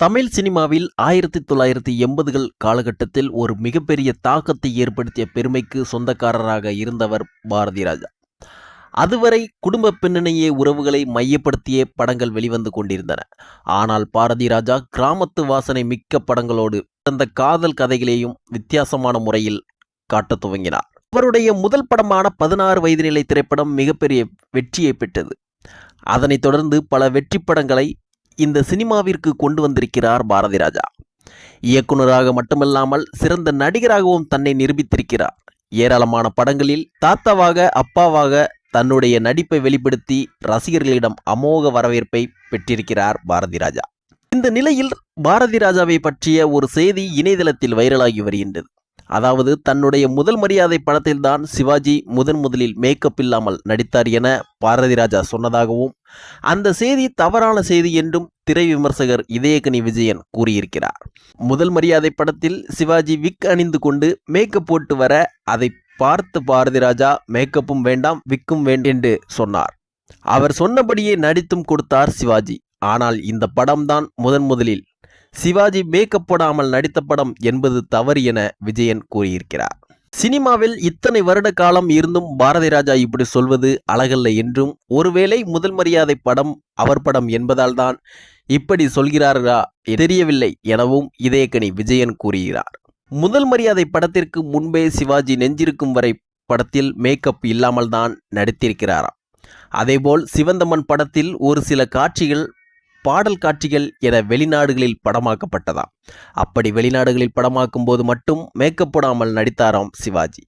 தமிழ் சினிமாவில் ஆயிரத்தி தொள்ளாயிரத்தி எண்பதுகள் காலகட்டத்தில் ஒரு மிகப்பெரிய தாக்கத்தை ஏற்படுத்திய பெருமைக்கு சொந்தக்காரராக இருந்தவர் பாரதி ராஜா. அதுவரை குடும்ப பின்னணியே உறவுகளை மையப்படுத்திய படங்கள் வெளிவந்து கொண்டிருந்தன. ஆனால் பாரதி ராஜா கிராமத்து வாசனை மிக்க படங்களோடு அந்த காதல் கதைகளையும் வித்தியாசமான முறையில் காட்டத் துவங்கினார். அவருடைய முதல் படமான பதினாறு வயது நிலை திரைப்படம் மிகப்பெரிய வெற்றியை பெற்றது. அதனைத் தொடர்ந்து பல வெற்றி படங்களை இந்த சினிமாவிற்கு கொண்டு வந்திருக்கிறார் பாரதி ராஜா. இயக்குனராக மட்டுமல்லாமல் சிறந்த நடிகராகவும் தன்னை நிரூபித்திருக்கிறார். ஏராளமான படங்களில் தாத்தாவாக அப்பாவாக தன்னுடைய நடிப்பை வெளிப்படுத்தி ரசிகர்களிடம் அமோக வரவேற்பை பெற்றிருக்கிறார் பாரதி ராஜா. இந்த நிலையில் பாரதி ராஜாவை பற்றிய ஒரு செய்தி இணையதளத்தில் வைரலாகி வருகின்றது. அதாவது தன்னுடைய முதல் மரியாதை படத்தில்தான் சிவாஜி முதன் முதலில் மேக்கப் இல்லாமல் நடித்தார் என பாரதி ராஜா சொன்னதாகவும் அந்த செய்தி தவறான செய்தி என்றும் திரை விமர்சகர் இதயகனி விஜயன் கூறியிருக்கிறார். முதல் மரியாதை படத்தில் சிவாஜி விக் அணிந்து கொண்டு மேக்கப் போட்டு வர அதை பார்த்து பாரதி ராஜா மேக்கப்பும் வேண்டாம் விக்கும் வேண்டும் என்று சொன்னார். அவர் சொன்னபடியே நடித்தும் கொடுத்தார் சிவாஜி. ஆனால் இந்த படம்தான் முதன் முதலில் சிவாஜி மேக்கப் போடாமல் நடித்த படம் என்பது தவறு என விஜயன் கூறியிருக்கிறார். சினிமாவில் இத்தனை வருட காலம் இருந்தும் பாரதி ராஜா இப்படி சொல்வது அழகல்ல என்றும் ஒருவேளை முதல் மரியாதை படம் அவர் படம் என்பதால் தான் இப்படி சொல்கிறார்களா தெரியவில்லை எனவும் இதயக்கணி விஜயன் கூறுகிறார். முதல் மரியாதை படத்திற்கு முன்பே சிவாஜி நெஞ்சிருக்கும் வரை படத்தில் மேக்கப் இல்லாமல் தான் நடித்திருக்கிறாராம். அதேபோல் சிவந்தமன் படத்தில் ஒரு சில காட்சிகள் பாடல் காட்சிகள் என வெளிநாடுகளில் படமாக்கப்பட்டதாம். அப்படி வெளிநாடுகளில் படமாக்கும் போது மட்டும் மேக்கப் போடாமல் நடித்தாராம் சிவாஜி.